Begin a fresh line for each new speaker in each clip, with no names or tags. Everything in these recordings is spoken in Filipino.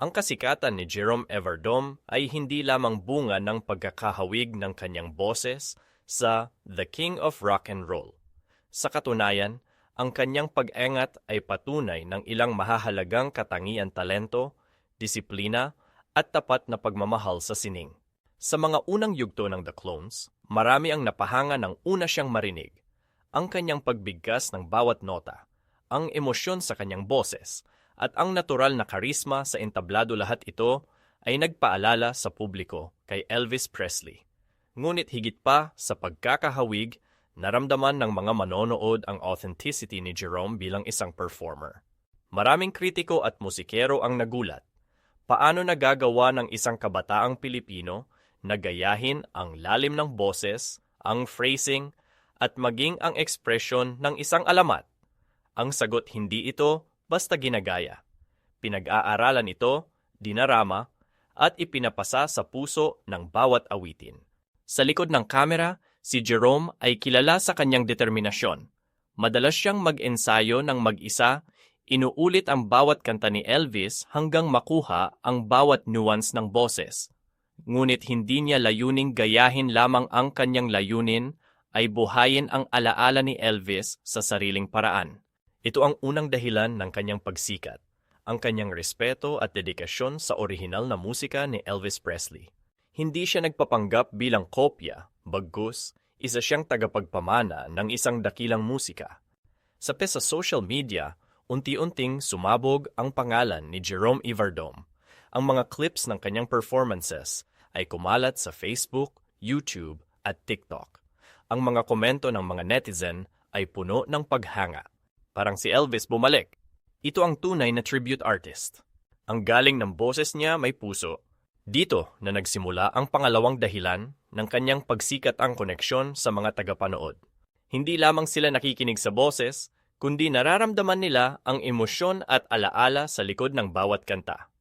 Ang kasikatan ni Jerome Everdome ay hindi lamang bunga ng pagkakahawig ng kanyang boses sa The King of Rock and Roll. Sa katunayan, ang kanyang pag-engat ay patunay ng ilang mahahalagang katangian talento, disiplina, at tapat na pagmamahal sa sining. Sa mga unang yugto ng The Clones, marami ang napahanga ng una siyang marinig. Ang kanyang pagbigkas ng bawat nota, ang emosyon sa kanyang boses, at ang natural na karisma sa entablado lahat ito ay nagpaalala sa publiko kay Elvis Presley. Ngunit higit pa sa pagkakahawig, naramdaman ng mga manonood ang authenticity ni Jerome bilang isang performer. Maraming kritiko at musikero ang nagulat. Paano nagagawa ng isang kabataang Pilipino na gayahin ang lalim ng boses, ang phrasing, at maging ang ekspresyon ng isang alamat? Ang sagot hindi ito basta ginagaya. Pinag-aaralan ito, dinarama, at ipinapasa sa puso ng bawat awitin. Sa likod ng kamera, si Jerome ay kilala sa kanyang determinasyon. Madalas siyang mag-ensayo ng mag-isa, inuulit ang bawat kanta ni Elvis hanggang makuha ang bawat nuance ng boses. Ngunit hindi niya layuning gayahin lamang ang kanyang layunin ay buhayin ang alaala ni Elvis sa sariling paraan. Ito ang unang dahilan ng kanyang pagsikat, ang kanyang respeto at dedikasyon sa orihinal na musika ni Elvis Presley. Hindi siya nagpapanggap bilang kopya, bagkus, isa siyang tagapagpamana ng isang dakilang musika. Sa sa social media, unti-unting sumabog ang pangalan ni Jerome Ivardome. Ang mga clips ng kanyang performances ay kumalat sa Facebook, YouTube at TikTok. Ang mga komento ng mga netizen ay puno ng paghanga. Parang si Elvis bumalik. Ito ang tunay na tribute artist. Ang galing ng boses niya may puso. Dito na nagsimula ang pangalawang dahilan ng kanyang pagsikat ang koneksyon sa mga tagapanood. Hindi lamang sila nakikinig sa boses, kundi nararamdaman nila ang emosyon at alaala sa likod ng bawat kanta.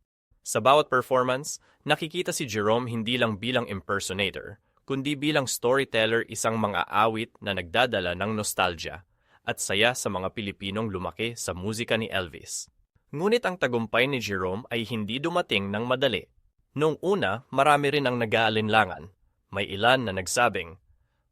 Sa bawat performance, nakikita si Jerome hindi lang bilang impersonator, kundi bilang storyteller isang mga awit na nagdadala ng nostalgia at saya sa mga Pilipinong lumaki sa musika ni Elvis. Ngunit ang tagumpay ni Jerome ay hindi dumating ng madali. Noong una, marami rin ang nag-aalinlangan. May ilan na nagsabing,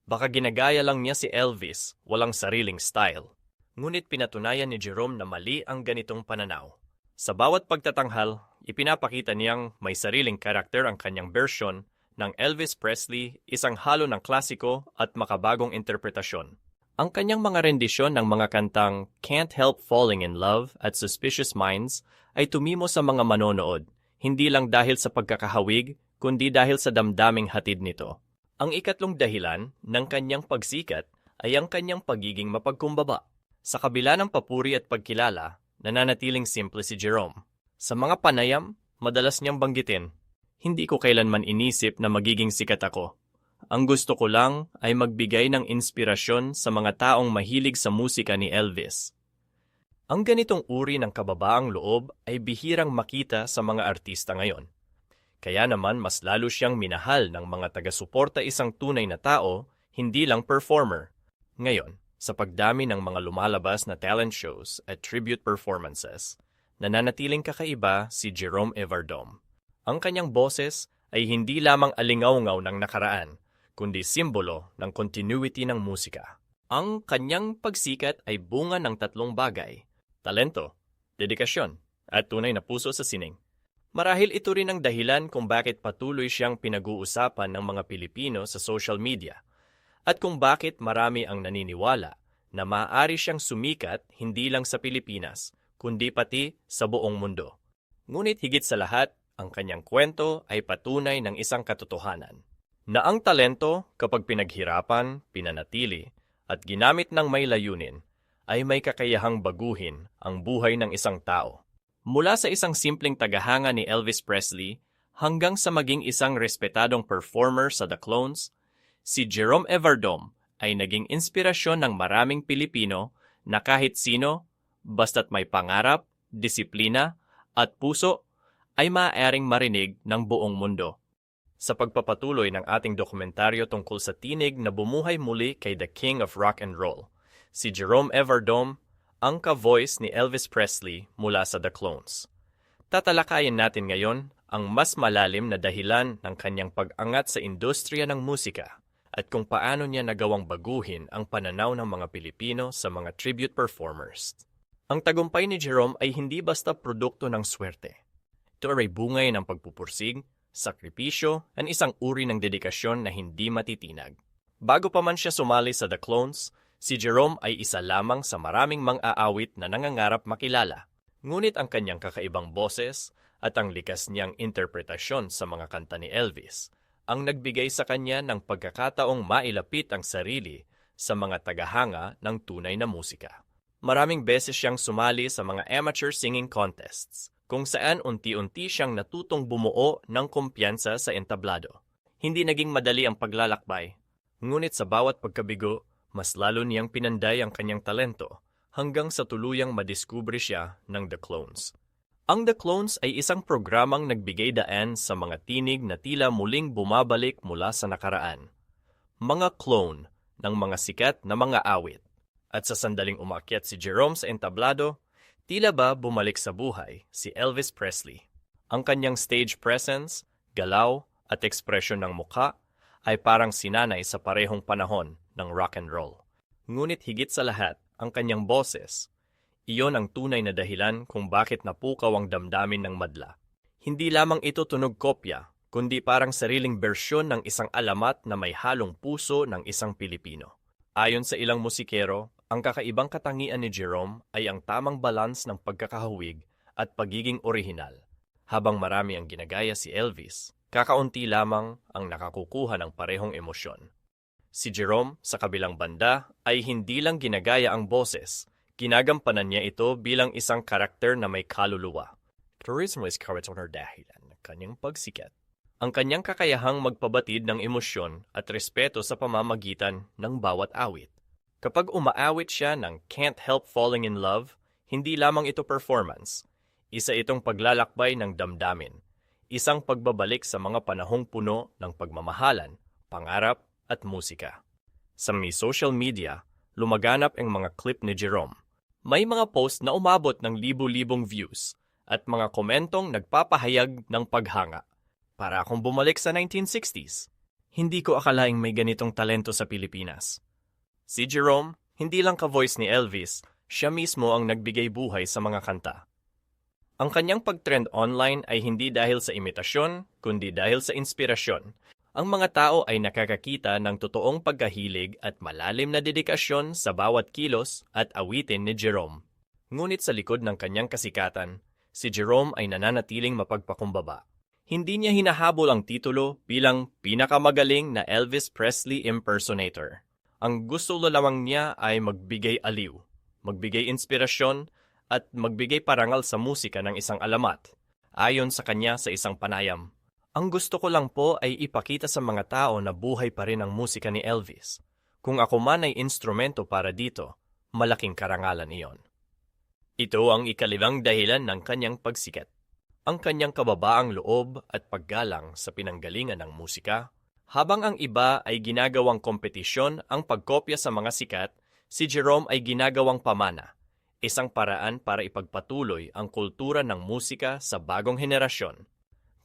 baka ginagaya lang niya si Elvis, walang sariling style. Ngunit pinatunayan ni Jerome na mali ang ganitong pananaw. Sa bawat pagtatanghal, ipinapakita niyang may sariling karakter ang kanyang version ng Elvis Presley, isang halo ng klasiko at makabagong interpretasyon. Ang kanyang mga rendisyon ng mga kantang Can't Help Falling in Love at Suspicious Minds ay tumimo sa mga manonood, hindi lang dahil sa pagkakahawig, kundi dahil sa damdaming hatid nito. Ang ikatlong dahilan ng kanyang pagsikat ay ang kanyang pagiging mapagkumbaba. Sa kabila ng papuri at pagkilala, nananatiling simple si Jerome. Sa mga panayam, madalas niyang banggitin, hindi ko kailanman inisip na magiging sikat ako ang gusto ko lang ay magbigay ng inspirasyon sa mga taong mahilig sa musika ni Elvis. Ang ganitong uri ng kababaang loob ay bihirang makita sa mga artista ngayon. Kaya naman mas lalo siyang minahal ng mga taga-suporta isang tunay na tao, hindi lang performer. Ngayon, sa pagdami ng mga lumalabas na talent shows at tribute performances, nananatiling kakaiba si Jerome Everdome. Ang kanyang boses ay hindi lamang alingaw-ngaw ng nakaraan, kundi simbolo ng continuity ng musika. Ang kanyang pagsikat ay bunga ng tatlong bagay, talento, dedikasyon, at tunay na puso sa sining. Marahil ito rin ang dahilan kung bakit patuloy siyang pinag-uusapan ng mga Pilipino sa social media at kung bakit marami ang naniniwala na maaari siyang sumikat hindi lang sa Pilipinas, kundi pati sa buong mundo. Ngunit higit sa lahat, ang kanyang kwento ay patunay ng isang katotohanan na ang talento kapag pinaghirapan, pinanatili, at ginamit ng may layunin, ay may kakayahang baguhin ang buhay ng isang tao. Mula sa isang simpleng tagahanga ni Elvis Presley hanggang sa maging isang respetadong performer sa The Clones, si Jerome Everdome ay naging inspirasyon ng maraming Pilipino na kahit sino, basta't may pangarap, disiplina, at puso, ay maaaring marinig ng buong mundo. Sa pagpapatuloy ng ating dokumentaryo tungkol sa tinig na bumuhay muli kay The King of Rock and Roll, si Jerome Everdome, ang ka-voice ni Elvis Presley mula sa The Clones. Tatalakayin natin ngayon ang mas malalim na dahilan ng kanyang pag-angat sa industriya ng musika at kung paano niya nagawang baguhin ang pananaw ng mga Pilipino sa mga tribute performers. Ang tagumpay ni Jerome ay hindi basta produkto ng swerte. Ito ay bungay ng pagpupursig, sakripisyo, at isang uri ng dedikasyon na hindi matitinag. Bago pa man siya sumali sa The Clones, si Jerome ay isa lamang sa maraming mang-aawit na nangangarap makilala. Ngunit ang kanyang kakaibang boses at ang likas niyang interpretasyon sa mga kanta ni Elvis ang nagbigay sa kanya ng pagkakataong mailapit ang sarili sa mga tagahanga ng tunay na musika. Maraming beses siyang sumali sa mga amateur singing contests, kung saan unti-unti siyang natutong bumuo ng kumpiyansa sa entablado. Hindi naging madali ang paglalakbay, ngunit sa bawat pagkabigo, mas lalo niyang pinanday ang kanyang talento hanggang sa tuluyang madiskubre siya ng The Clones. Ang The Clones ay isang programang nagbigay daan sa mga tinig na tila muling bumabalik mula sa nakaraan. Mga clone ng mga sikat na mga awit. At sa sandaling umakyat si Jerome sa entablado, tila ba bumalik sa buhay si Elvis Presley. Ang kanyang stage presence, galaw at ekspresyon ng mukha ay parang sinanay sa parehong panahon ng rock and roll. Ngunit higit sa lahat, ang kanyang boses iyon ang tunay na dahilan kung bakit napukaw ang damdamin ng madla. Hindi lamang ito tunog kopya, kundi parang sariling bersyon ng isang alamat na may halong puso ng isang Pilipino. Ayon sa ilang musikero, ang kakaibang katangian ni Jerome ay ang tamang balance ng pagkakahawig at pagiging orihinal. Habang marami ang ginagaya si Elvis, kakaunti lamang ang nakakukuha ng parehong emosyon. Si Jerome, sa kabilang banda, ay hindi lang ginagaya ang boses, Ginagampanan niya ito bilang isang karakter na may kaluluwa. Tourism is karakter dahilan ng kanyang pagsikat. Ang kanyang kakayahang magpabatid ng emosyon at respeto sa pamamagitan ng bawat awit. Kapag umaawit siya ng Can't Help Falling in Love, hindi lamang ito performance. Isa itong paglalakbay ng damdamin. Isang pagbabalik sa mga panahong puno ng pagmamahalan, pangarap at musika. Sa may social media, lumaganap ang mga clip ni Jerome may mga post na umabot ng libu-libong views at mga komentong nagpapahayag ng paghanga. Para akong bumalik sa 1960s. Hindi ko akalaing may ganitong talento sa Pilipinas. Si Jerome, hindi lang ka-voice ni Elvis, siya mismo ang nagbigay buhay sa mga kanta. Ang kanyang pagtrend online ay hindi dahil sa imitasyon, kundi dahil sa inspirasyon ang mga tao ay nakakakita ng totoong pagkahilig at malalim na dedikasyon sa bawat kilos at awitin ni Jerome. Ngunit sa likod ng kanyang kasikatan, si Jerome ay nananatiling mapagpakumbaba. Hindi niya hinahabol ang titulo bilang pinakamagaling na Elvis Presley impersonator. Ang gusto lamang niya ay magbigay aliw, magbigay inspirasyon, at magbigay parangal sa musika ng isang alamat, ayon sa kanya sa isang panayam. Ang gusto ko lang po ay ipakita sa mga tao na buhay pa rin ang musika ni Elvis. Kung ako man ay instrumento para dito, malaking karangalan iyon. Ito ang ikalibang dahilan ng kanyang pagsikat. Ang kanyang kababaang loob at paggalang sa pinanggalingan ng musika. Habang ang iba ay ginagawang kompetisyon ang pagkopya sa mga sikat, si Jerome ay ginagawang pamana, isang paraan para ipagpatuloy ang kultura ng musika sa bagong henerasyon.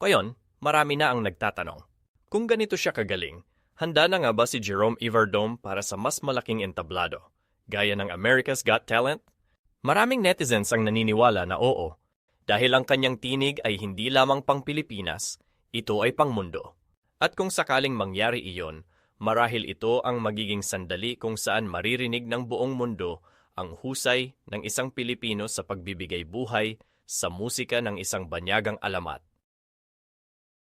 Ngayon, marami na ang nagtatanong. Kung ganito siya kagaling, handa na nga ba si Jerome Iverdome para sa mas malaking entablado, gaya ng America's Got Talent? Maraming netizens ang naniniwala na oo, dahil ang kanyang tinig ay hindi lamang pang Pilipinas, ito ay pang mundo. At kung sakaling mangyari iyon, marahil ito ang magiging sandali kung saan maririnig ng buong mundo ang husay ng isang Pilipino sa pagbibigay buhay sa musika ng isang banyagang alamat